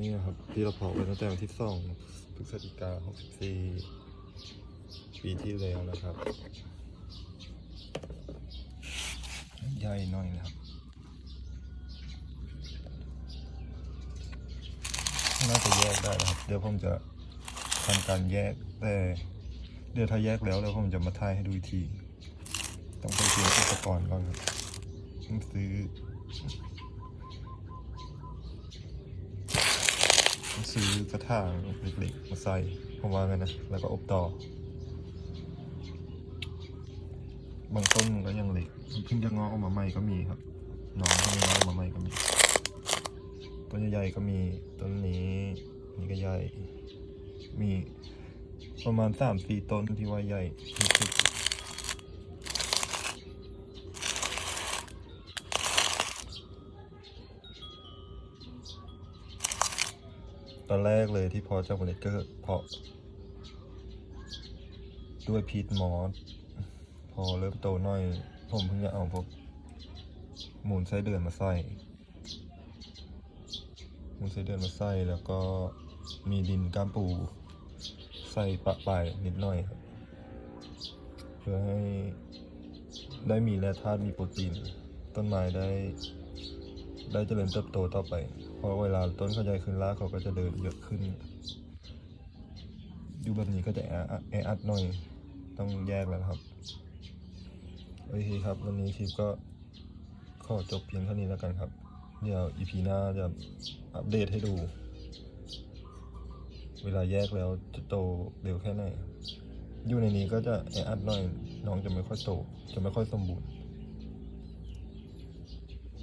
นี่นะครับ ที่เราเพาไว้ตั้งแต่วันที่สองพฤศจิกาหกสิบสี่ปีที่แล้วนะครับ ใหญ่หน่อยนะครับน่าจะแยกได้นะครับ เดี๋ยวผมจะทำการแยกแต่เดี๋ยวถ้าแยกแล้วแล้วผมจะมาถ่ายให้ดูอีกที ต้องไปเตรียมอุปกรณ์ก่อนครับผมซื้อผม ซื้อกระถางเล็กๆมาใส่ผมว่ากันนะ แล้วก็อบต่อ บางต้นก็ยังเล็กเพิ่งจะงอกออกมาใหม่ก็มีครับหน้องเพิ่งงอออกมาใหม่ก็มี ต้นใหญ่ๆก็มีต้นนี้นี่ก็ใหญ่ มีประมาณสามสี่ต้นที่ว่าใหญ่ที่สุด ตอนแรกเลยที่พอเจ้าเมล็ดก็เพาะ ด้วยพีทมอสพอเริ่มโตหน่อย ผมเพิ่งจะเอาพวกมูลไส้เดือนมาใส่มูลไส้เดือนมาใส่แล้วก็มีดินก้ามปู ใส่ปะปลายนิดหน่อยครับ เพื่อให้ได้มีแร่ธาตุมีโปรตีน ต้นไม้ได้ ได้เจริญเติบโตต่อไป พราะเวลาต้นเขาใหญ่ขึ้นรากเขาก็จะเดินเยอะขึ้น อยู่แบบนี้ก็จะแออัดแออัดหน่อยต้องแยกแล้วครับโอเคครับวันนี้คลิปก็ขอจบเพียงเท่านี้แล้วกันครับ เดี๋ยวอีพีหน้าจะอัปเดตให้ดู เวลาแยกแล้วจะโตเร็วแค่ไหนอยู่ในนี้ก็จะแออัดหน่อย น้องจะไม่ค่อยโต จะไม่ค่อยสมบูรณ์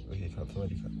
โอเคครับ สวัสดีครับ